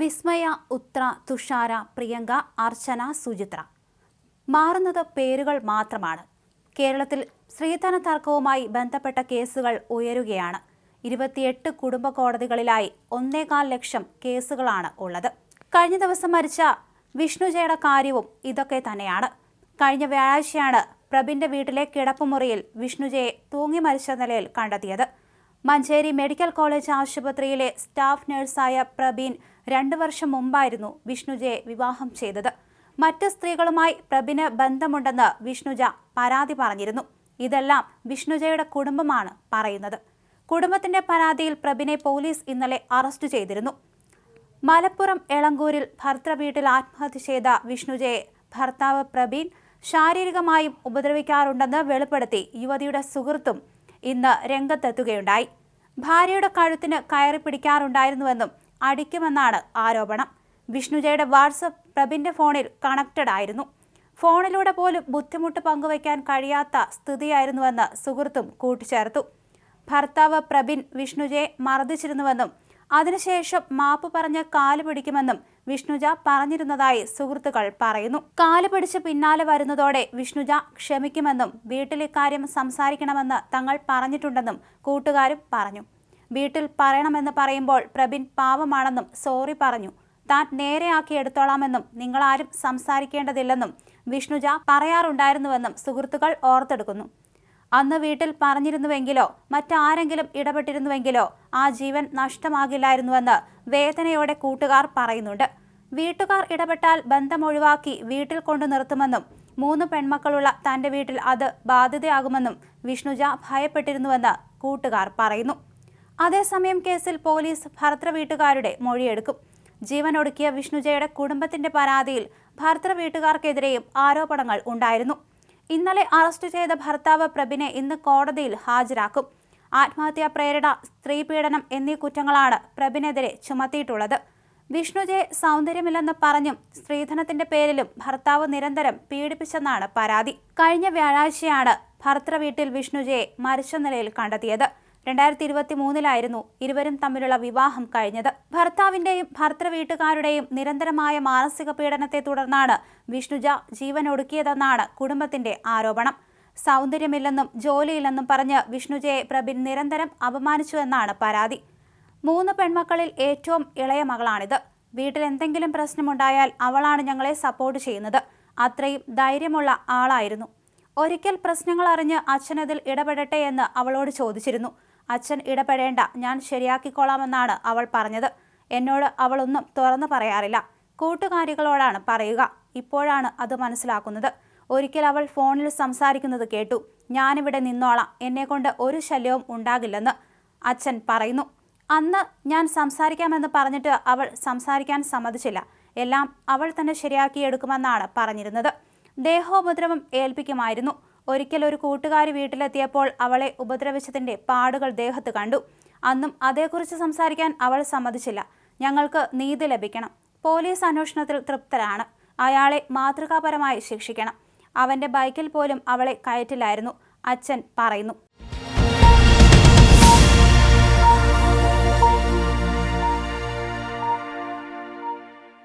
വിസ്മയ ഉത്ര തുഷാര പ്രിയങ്ക അർച്ചന സുചിത്ര. മാറുന്നത് പേരുകൾ മാത്രമാണ്. കേരളത്തിൽ സ്ത്രീധന തർക്കവുമായി ബന്ധപ്പെട്ട കേസുകൾ ഉയരുകയാണ്. ഇരുപത്തിയെട്ട് കുടുംബ കോടതികളിലായി ഒന്നേകാൽ ലക്ഷം കേസുകളാണ് ഉള്ളത്. കഴിഞ്ഞ ദിവസം മരിച്ച വിഷ്ണുജയുടെ കാര്യവും ഇതൊക്കെ തന്നെയാണ്. കഴിഞ്ഞ വ്യാഴാഴ്ചയാണ് പ്രബിന്റെ വീട്ടിലെ കിടപ്പുമുറിയിൽ വിഷ്ണുജയെ തൂങ്ങി മരിച്ച നിലയിൽ കണ്ടെത്തിയത്. മഞ്ചേരി മെഡിക്കൽ കോളേജ് ആശുപത്രിയിലെ സ്റ്റാഫ് നഴ്സായ പ്രബീൻ രണ്ടു വർഷം മുമ്പായിരുന്നു വിഷ്ണുജയെ വിവാഹം ചെയ്തത്. മറ്റ് സ്ത്രീകളുമായി പ്രബിന് ബന്ധമുണ്ടെന്ന് വിഷ്ണുജ പരാതി പറഞ്ഞിരുന്നു. ഇതെല്ലാം വിഷ്ണുജയുടെ കുടുംബമാണ് പറയുന്നത്. കുടുംബത്തിന്റെ പരാതിയിൽ പ്രബിനെ പോലീസ് ഇന്നലെ അറസ്റ്റ് ചെയ്തിരുന്നു. മലപ്പുറം എളങ്കൂരിൽ ഭർത്തൃ വീട്ടിൽ ആത്മഹത്യ ചെയ്ത വിഷ്ണുജയെ ഭർത്താവ് പ്രബീൻ ശാരീരികമായും ഉപദ്രവിക്കാറുണ്ടെന്ന് വെളിപ്പെടുത്തി യുവതിയുടെ സുഹൃത്തും ഇന്ന് രംഗത്തെത്തുകയുണ്ടായി. ഭാര്യയുടെ കഴുത്തിന് കയറി പിടിക്കാറുണ്ടായിരുന്നുവെന്നും അടിക്കുമെന്നാണ് ആരോപണം. വിഷ്ണുജയുടെ വാട്സപ്പ് പ്രബിന്റെ ഫോണിൽ കണക്റ്റഡ് ആയിരുന്നു. ഫോണിലൂടെ പോലും ബുദ്ധിമുട്ട് പങ്കുവയ്ക്കാൻ കഴിയാത്ത സ്ഥിതിയായിരുന്നുവെന്ന് സുഹൃത്തും കൂട്ടിച്ചേർത്തു. ഭർത്താവ് പ്രബിൻ വിഷ്ണുജയെ മർദ്ദിച്ചിരുന്നുവെന്നും അതിനുശേഷം മാപ്പ് പറഞ്ഞ് കാൽ പിടിക്കുമെന്നും വിഷ്ണുജ പറഞ്ഞിരുന്നതായി സുഹൃത്തുക്കൾ പറയുന്നു. കാൽ പിടിച്ച് പിന്നാലെ വരുന്നതോടെ വിഷ്ണുജ ക്ഷമിക്കുമെന്നും വീട്ടിൽ ഇക്കാര്യം സംസാരിക്കണമെന്ന് തങ്ങൾ പറഞ്ഞിട്ടുണ്ടെന്നും കൂട്ടുകാരും പറഞ്ഞു. വീട്ടിൽ പറയണമെന്ന് പറയുമ്പോൾ പ്രബിൻ പാവമാണെന്നും സോറി പറഞ്ഞു. താൻ നേരെയാക്കി എടുത്തോളാമെന്നും നിങ്ങളാരും സംസാരിക്കേണ്ടതില്ലെന്നും വിഷ്ണുജ പറയാറുണ്ടായിരുന്നുവെന്നും സുഹൃത്തുക്കൾ ഓർത്തെടുക്കുന്നു. അന്ന് വീട്ടിൽ പറഞ്ഞിരുന്നുവെങ്കിലോ മറ്റാരെങ്കിലും ഇടപെട്ടിരുന്നുവെങ്കിലോ ആ ജീവൻ നഷ്ടമാകില്ലായിരുന്നുവെന്ന് വേദനയോടെ കൂട്ടുകാർ പറയുന്നുണ്ട്. വീട്ടുകാർ ഇടപെട്ടാൽ ബന്ധം ഒഴിവാക്കി വീട്ടിൽ കൊണ്ടു നിർത്തുമെന്നും മൂന്ന് പെൺമക്കളുള്ള തന്റെ വീട്ടിൽ അത് ബാധ്യതയാകുമെന്നും വിഷ്ണുജ ഭയപ്പെട്ടിരുന്നുവെന്ന് കൂട്ടുകാർ പറയുന്നു. അതേസമയം കേസിൽ പോലീസ് ഭർത്തൃ വീട്ടുകാരുടെ മൊഴിയെടുക്കും ജീവനൊടുക്കിയ വിഷ്ണുജയുടെ കുടുംബത്തിന്റെ പരാതിയിൽ ഭർത്തൃ വീട്ടുകാർക്കെതിരെയും ആരോപണങ്ങൾ ഉണ്ടായിരുന്നു. ഇന്നലെ അറസ്റ്റ് ചെയ്ത ഭർത്താവ് പ്രബിനെ ഇന്ന് കോടതിയിൽ ഹാജരാക്കും. ആത്മഹത്യാ പ്രേരണ സ്ത്രീപീഡനം എന്നീ കുറ്റങ്ങളാണ് പ്രബിനെതിരെ ചുമത്തിയിട്ടുള്ളത്. വിഷ്ണുജയെ സൗന്ദര്യമില്ലെന്ന് പറഞ്ഞും സ്ത്രീധനത്തിന്റെ പേരിലും ഭർത്താവ് നിരന്തരം പീഡിപ്പിച്ചെന്നാണ് പരാതി. കഴിഞ്ഞ വ്യാഴാഴ്ചയാണ് ഭർത്തൃ വീട്ടിൽ വിഷ്ണുജയെ മരിച്ച നിലയിൽ കണ്ടെത്തിയത്. രണ്ടായിരത്തി ഇരുപത്തി മൂന്നിലായിരുന്നു ഇരുവരും തമ്മിലുള്ള വിവാഹം കഴിഞ്ഞത്. ഭർത്താവിന്റെയും ഭർത്തൃ വീട്ടുകാരുടെയും നിരന്തരമായ മാനസിക പീഡനത്തെ തുടർന്നാണ് വിഷ്ണുജ ജീവൻ ഒടുക്കിയതെന്നാണ് കുടുംബത്തിന്റെ ആരോപണം. സൗന്ദര്യമില്ലെന്നും ജോലിയില്ലെന്നും പറഞ്ഞ് വിഷ്ണുജയെ പ്രബിൻ നിരന്തരം അപമാനിച്ചുവെന്നാണ് പരാതി. മൂന്ന് പെൺമക്കളിൽ ഏറ്റവും ഇളയ മകളാണിത്. വീട്ടിൽ എന്തെങ്കിലും പ്രശ്നമുണ്ടായാൽ അവളാണ് ഞങ്ങളെ സപ്പോർട്ട് ചെയ്യുന്നത്. അത്രയും ധൈര്യമുള്ള ആളായിരുന്നു. ഒരിക്കൽ പ്രശ്നങ്ങൾ അറിഞ്ഞ് അച്ഛനതിൽ ഇടപെടട്ടെ എന്ന് അവളോട് ചോദിച്ചിരുന്നു. അച്ഛൻ ഇടപെടേണ്ട. ഞാൻ ശരിയാക്കിക്കോളാമെന്നാണ് അവൾ പറഞ്ഞത്. എന്നോട് അവളൊന്നും തുറന്നു പറയാറില്ല. കൂട്ടുകാരികളോടാണ് പറയുക. ഇപ്പോഴാണ് അത് മനസ്സിലാക്കുന്നത്. ഒരിക്കൽ അവൾ ഫോണിൽ സംസാരിക്കുന്നത് കേട്ടു. ഞാനിവിടെ നിന്നോളാം. എന്നെക്കൊണ്ട് ഒരു ശല്യവും ഉണ്ടാകില്ലെന്ന് അച്ഛൻ പറയുന്നു. അന്ന് ഞാൻ സംസാരിക്കാമെന്ന് പറഞ്ഞിട്ട് അവൾ സംസാരിക്കാൻ സമ്മതിച്ചില്ല. എല്ലാം അവൾ തന്നെ ശരിയാക്കിയെടുക്കുമെന്നാണ് പറഞ്ഞിരുന്നത്. ദേഹോപദ്രവം ഏൽപ്പിക്കുമായിരുന്നു. ഒരിക്കൽ ഒരു കൂട്ടുകാരി വീട്ടിലെത്തിയപ്പോൾ അവളെ ഉപദ്രവിച്ചതിന്റെ പാടുകൾ ദേഹത്ത് കണ്ടു. അന്നും അതേക്കുറിച്ച് സംസാരിക്കാൻ അവൾ സമ്മതിച്ചില്ല. ഞങ്ങൾക്ക് നീതി ലഭിക്കണം. പോലീസ് അന്വേഷണത്തിൽ തൃപ്തരാണ്. അയാളെ മാതൃകാപരമായി ശിക്ഷിക്കണം. അവന്റെ ബൈക്കിൽ പോലും അവളെ കയറ്റിലായിരുന്നു അച്ഛൻ പറയുന്നു.